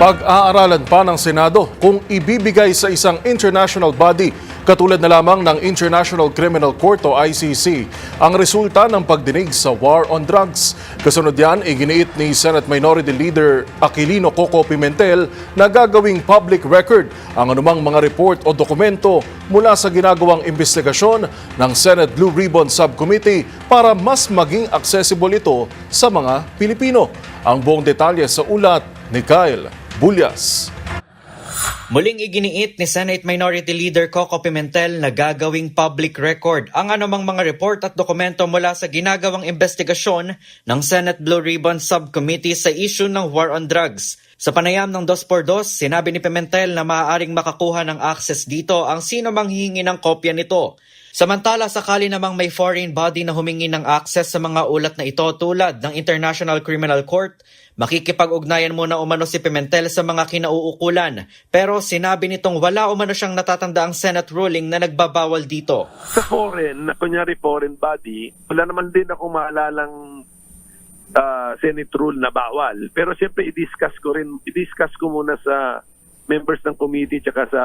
Pag-aaralan pa ng Senado kung ibibigay sa isang international body katulad na lamang ng International Criminal Court o ICC ang resulta ng pagdinig sa war on drugs. Kasunod yan, iginiit ni Senate Minority Leader Aquilino Coco Pimentel na gagawing public record ang anumang mga report o dokumento mula sa ginagawang investigasyon ng Senate Blue Ribbon Subcommittee para mas maging accessible ito sa mga Pilipino. Ang buong detalye sa ulat ni Kyle Bulyas. Muling iginiit ni Senate Minority Leader Coco Pimentel na gagawing public record ang anumang mga report at dokumento mula sa ginagawang investigasyon ng Senate Blue Ribbon Subcommittee sa issue ng war on drugs. Sa panayam ng 2x2, sinabi ni Pimentel na maaaring makakuha ng access dito ang sino mang hihingi ng kopya nito. Samantala, sakali namang may foreign body na humingi ng access sa mga ulat na ito tulad ng International Criminal Court, makikipag-ugnayan muna umano si Pimentel sa mga kinauukulan. Pero sinabi nitong wala umano siyang natatanda ang Senate ruling na nagbabawal dito. sa foreign, na kunyari foreign body, wala naman din ako maalalang ah, Senate rule na bawal. Pero siyempre, i-discuss ko rin, i-discuss ko muna sa members ng committee tsaka sa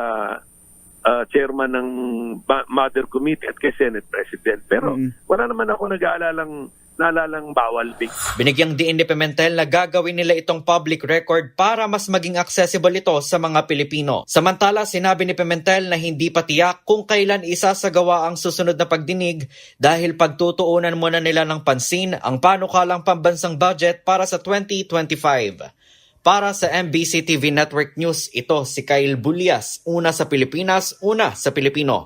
ah, chairman ng mother committee at kay Senate President. Pero wala naman ako nag-aalalang naalalang bawal big. Binigyang ni Pimentel na gagawin nila itong public record para mas maging accessible ito sa mga Pilipino. Samantala, sinabi ni Pimentel na hindi pa tiyak kung kailan isasagawa ang susunod na pagdinig dahil pagtutuunan muna nila ng pansin ang panukalang pambansang budget para sa 2025. Para sa MBC TV Network News, ito si Kyle Bulias, una sa Pilipinas, una sa Pilipino.